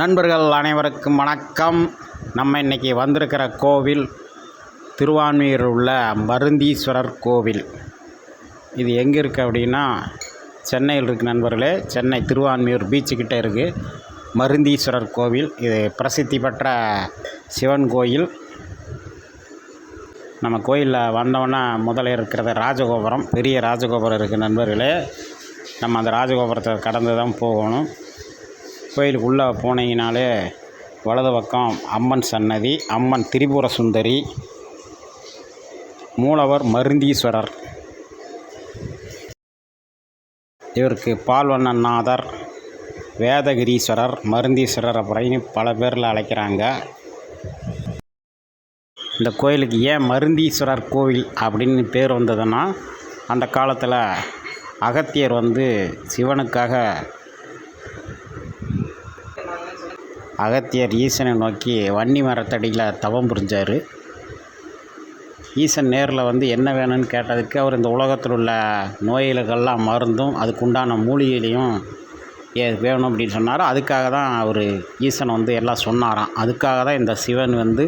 நண்பர்கள் அனைவருக்கும் வணக்கம். நம்ம இன்றைக்கி வந்திருக்கிற கோவில் திருவான்மியூரில் உள்ள மருந்தீஸ்வரர் கோவில். இது எங்கே இருக்குது அப்படின்னா சென்னையில் இருக்குது நண்பர்களே. சென்னை திருவான்மையூர் பீச்சுக்கிட்ட இருக்குது மருந்தீஸ்வரர் கோவில். இது பிரசித்தி பெற்ற சிவன் கோயில். நம்ம கோயிலில் வந்தோன்னே முதல்ல இருக்கிறது ராஜகோபுரம். பெரிய ராஜகோபுரம் இருக்குது நண்பர்களே. நம்ம அந்த ராஜகோபுரத்தை கடந்து தான் போகணும். கோயிலுக்கு உள்ளே போனீங்கனாலே வலது பக்கம் அம்மன் சன்னதி அம்மன் திரிபுர சுந்தரி மூலவர் மருந்தீஸ்வரர். இவருக்கு பால்வண்ணநாதர் வேதகிரீஸ்வரர் மருந்தீஸ்வரர் அப்படின்னு பல பேரில் அழைக்கிறாங்க. இந்த கோயிலுக்கு ஏன் மருந்தீஸ்வரர் கோவில் அப்படின்னு பேர் வந்ததுன்னா அந்த காலத்தில் அகத்தியர் வந்து சிவனுக்காக அகத்தியர் ஈசனை நோக்கி வன்னி மரத்தடியில் தவம் புரிஞ்சார். ஈசன் நேரில் வந்து என்ன வேணும்னு கேட்டதுக்கு அவர் இந்த உலகத்தில் உள்ள நோய்களுக்கெல்லாம் மருந்தும் அதுக்குண்டான மூலிகையிலையும் ஏ வேணும் அப்படின்னு சொன்னார். அதுக்காக தான் அவர் ஈசன் வந்து எல்லாம் சொன்னாராம். அதுக்காக தான் இந்த சிவன் வந்து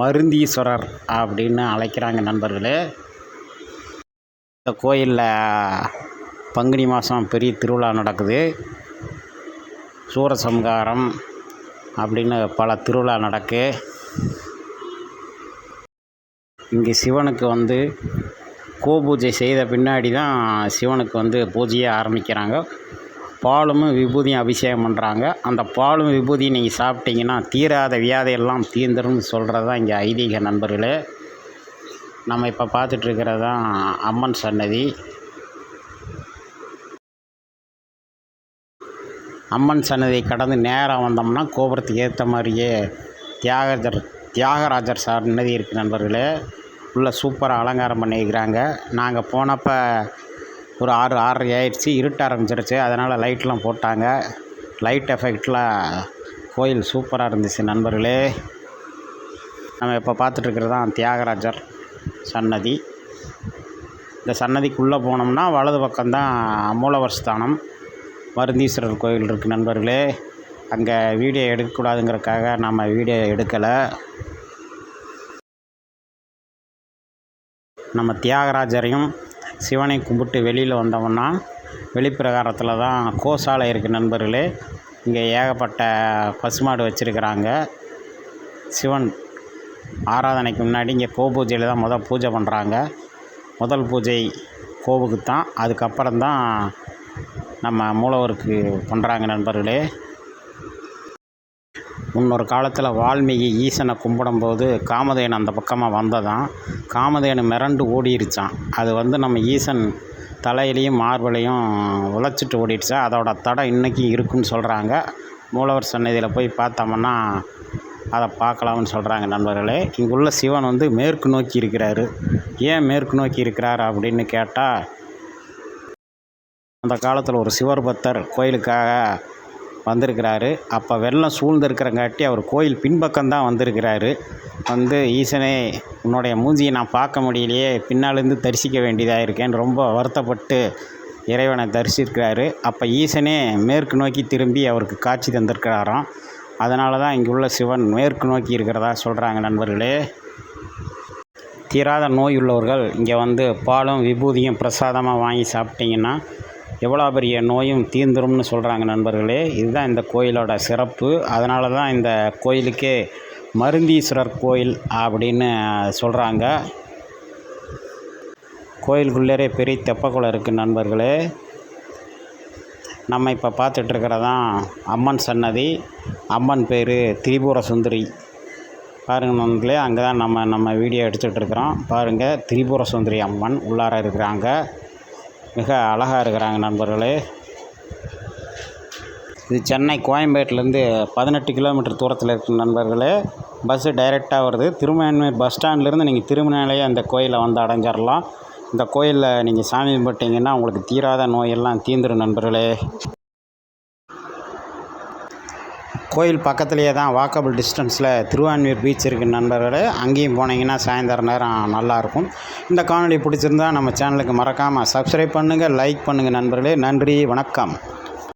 மருந்தீஸ்வரர் அப்படின்னு அழைக்கிறாங்க நண்பர்களே. இந்த கோயிலில் பங்குனி மாதம் பெரிய திருவிழா நடக்குது. சூரசம்காரம் அப்படின்னு பல திருவிழா நடக்கு. இங்கே சிவனுக்கு வந்து கோபூஜை செய்த பின்னாடி தான் சிவனுக்கு வந்து பூஜையே ஆரம்பிக்கிறாங்க. பாலும் விபூதியும் அபிஷேகம் பண்ணுறாங்க அந்த பாலும் விபூதியும் நீங்கள் சாப்பிட்டீங்கன்னா தீராத வியாதியெல்லாம் தீர்ந்துரும்னு சொல்கிறது தான் இங்கே ஐதீக நண்பர்களே. நம்ம இப்போ பார்த்துட்ருக்கிறது தான் அம்மன் சன்னதி. அம்மன் சன்னதியை கடந்து நேராக வந்தோம்னா கோபுரத்துக்கு ஏற்ற மாதிரியே தியாகராஜர் தியாகராஜர் சன்னதி இருக்குது நண்பர்களே. உள்ளே சூப்பராக அலங்காரம் பண்ணியிருக்கிறாங்க. நாங்கள் போனப்போ ஒரு ஆறு ஆறரை ஆயிடுச்சு இருட்ட ஆரம்பிச்சிருச்சு. அதனால் லைட்லாம் போட்டாங்க. லைட் எஃபெக்ட்லாம் கோயில் சூப்பராக இருந்துச்சு நண்பர்களே. நம்ம இப்போ பார்த்துட்ருக்கிறது தான் தியாகராஜர் சன்னதி. இந்த சன்னதிக்குள்ளே போனோம்னா வலது பக்கம்தான் மூலவர் ஸ்தானம். மருந்தீஸ்வரர் கோயில் இருக்குது நண்பர்களே. அங்கே வீடியோ எடுக்கக்கூடாதுங்கிறதுக்காக நம்ம வீடியோ எடுக்கலை. நம்ம தியாகராஜரையும் சிவனை கும்பிட்டு வெளியில் வந்தோம்னா வெளிப்பிரகாரத்தில் தான் கோசாலை இருக்குது நண்பர்களே. இங்கே ஏகப்பட்ட பசுமாடு வச்சுருக்கிறாங்க. சிவன் ஆராதனைக்கு முன்னாடி இங்கே கோபூஜையில் தான் முதல் பூஜை பண்ணுறாங்க முதல் பூஜை கோவுக்கு தான் அதுக்கப்புறம் தான் நம்ம மூலவருக்கு பண்ணுறாங்க நண்பர்களே. முன்னொரு காலத்தில் வால்மீகி ஈசனை கும்பிடும்போது காமதேனு அந்த பக்கமாக வந்ததான். காமதேனு மிரண்டு ஓடிருச்சான் அது வந்து நம்ம ஈசன் தலையிலையும் மார்பலையும் உழைச்சிட்டு ஓடிடுச்சா? அதோட தடம் இன்றைக்கும் இருக்குன்னு சொல்கிறாங்க மூலவர் சன்னதியில் போய் பார்த்தோம்னா அதை பார்க்கலாம்னு சொல்கிறாங்க நண்பர்களே. இங்குள்ள சிவன் வந்து மேற்கு நோக்கி இருக்கிறாரு. ஏன் மேற்கு நோக்கி இருக்கிறார் அப்படின்னு கேட்டால் அந்த காலத்தில் ஒரு சிவர் பக்தர் கோயிலுக்காக வந்திருக்கிறாரு. அப்போ வெள்ளம் சூழ்ந்திருக்கிறங்காட்டி அவர் கோயில் பின்பக்கம்தான் வந்திருக்கிறாரு. வந்து ஈசனே உன்னுடைய மூஞ்சியை நான் பார்க்க முடியலையே. பின்னாலேருந்து தரிசிக்க வேண்டியதாக இருக்கேன்னு ரொம்ப வருத்தப்பட்டு இறைவனை தரிசிக்கிறாரு. அப்போ ஈசனே மேற்கு நோக்கி திரும்பி அவருக்கு காட்சி தந்திருக்கிறாராம். அதனால தான் இங்கே உள்ள சிவன் மேற்கு நோக்கி இருக்கிறதா சொல்கிறாங்க நண்பர்களே. தீராத நோய் உள்ளவர்கள் இங்கே வந்து பாலும் விபூதியும் பிரசாதமாக வாங்கி சாப்பிட்டிங்கன்னா எவ்வளோ பெரிய நோயும் தீர்ந்துரும்னு சொல்கிறாங்க நண்பர்களே இதுதான் இந்த கோயிலோட சிறப்பு. அதனால தான் இந்த கோயிலுக்கே மருந்தீஸ்வரர் கோயில் அப்படின்னு சொல்கிறாங்க கோயிலுக்குள்ளேரே பெரிய தெப்பக்குளம் இருக்குது நண்பர்களே. நம்ம இப்போ பார்த்துட்ருக்கிறதான் அம்மன் சன்னதி. அம்மன் பேர் திரிபுர சுந்தரி. பாருங்க நண்பர்களே அங்கே தான் நம்ம நம்ம வீடியோ எடுத்துகிட்ருக்குறோம் பாருங்கள் திரிபுர சுந்தரி அம்மன் உள்ளார இருக்கிறாங்க. மிக அழகாக இருக்கிறாங்க நண்பர்களே. இது சென்னை கோயம்பேட்டிலேருந்து பதினெட்டு கிலோமீட்டர் தூரத்தில் இருக்கிற நண்பர்களே. பஸ்ஸு டைரெக்டாக வருது. திருமணமேர் பஸ் ஸ்டாண்ட்லேருந்து நீங்கள் திருமணையிலேயே அந்த கோயிலை வந்து அடைஞ்சிடலாம் இந்த கோயிலில் நீங்கள் சாமி கும்பிட்டிங்கன்னா உங்களுக்கு தீராத நோயெல்லாம் தீந்துடும் நண்பர்களே. கோயில் பக்கத்துலேயே தான் வாக்கபிள் டிஸ்டன்ஸில் திருவான்மியூர் பீச் இருக்குது நண்பர்களே. அங்கேயும் போனீங்கன்னா சாயந்தரம் நேரம் நல்லாயிருக்கும். இந்த காணொலி பிடிச்சிருந்தா நம்ம சேனலுக்கு மறக்காமல் சப்ஸ்கிரைப் பண்ணுங்கள் லைக் பண்ணுங்கள் நண்பர்களே. நன்றி வணக்கம்.